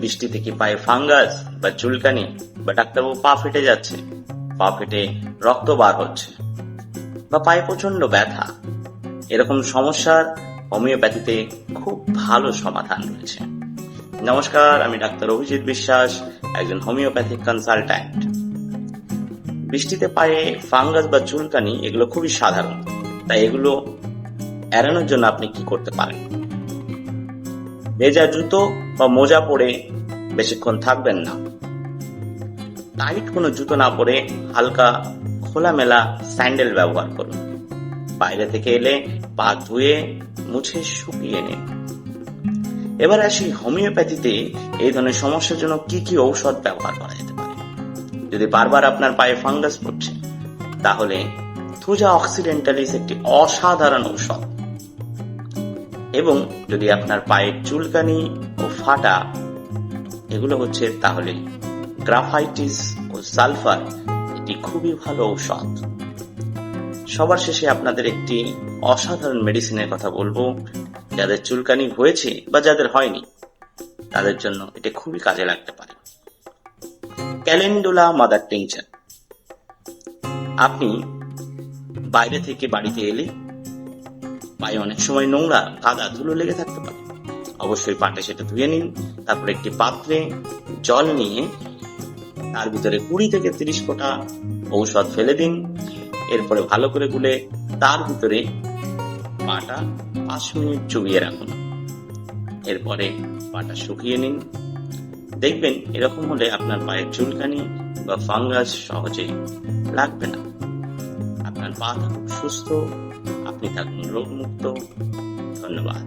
বৃষ্টিতে কি পায়ে ফাঙ্গাস বা চুলকানি বা ডাক্তারবাবু পা ফেটে যাচ্ছে? পা ফেটে রক্ত বার হচ্ছে। বা পায়ে প্রচণ্ড ব্যথা। এরকম সমস্যার হোমিওপ্যাথিতে খুব ভালো সমাধান রয়েছে। নমস্কার, আমি ডাক্তার অভিজিৎ বিশ্বাস, একজন হোমিওপ্যাথিক কনসালট্যান্ট। বৃষ্টিতে পায়ে ফাঙ্গাস বা চুলকানি এগুলো খুবই সাধারণ। তাই এগুলো এড়ানোর জন্য আপনি কি করতে পারেন? ভেজা জুতো বা মোজা পরে বেশিক্ষণ থাকবেন না। টাইট কোনো জুতো না পরে হালকা খোলামেলা স্যান্ডেল ব্যবহার করুন। বাইরে থেকে এলে পা ধুয়ে, মুছে, শুকিয়ে নিন। এবার আসি হোমিওপ্যাথিতে এই ধরনের সমস্যার জন্য কি কি ঔষধ ব্যবহার করা যেতে পারে। যদি বারবার আপনার পায়ে ফাঙ্গাস পড়ছে, তাহলে থুজা অক্সিডেন্টালিস একটি অসাধারণ ঔষধ। এবং যদি আপনার পায়ের চুলকানি ও ফাটা, এগুলো হচ্ছে তাহলে গ্রাফাইটিস ও সালফার, এটি খুবই ভালো ঔষধ। সবার শেষে আপনাদের একটি অসাধারণ মেডিসিনের কথা বলব। যাদের চুলকানি হয়েছে বা যাদের হয়নি, তাদের জন্য এটা খুবই কাজে লাগতে পারে। Calendula mother tincture. আপনি বাইরে থেকে বাড়িতে এলে পায়ে অনেক সময় নোংরা কাদা ধুলো লেগে থাকতে পারে। অবশ্যই পাটে সেটা ধুয়ে নিন, তারপর একটি পাত্রে জল নিয়ে তার ভিতরে কুড়ি থেকে তিরিশ ফোঁটা ঔষধ ফেলে দিন। এরপরে ভালো করে গুলে তার ভিতরে পাটা পাঁচ মিনিট চুবিয়ে রাখুন। এরপরে পাটা শুকিয়ে নিন। দেখবেন এরকম হলে আপনার পায়ের চুলকানি বা ফাঙ্গাস সহজে লাগবে না। আপনার পা থাকুক সুস্থ আপনি থাকুন রোগমুক্ত। ধন্যবাদ।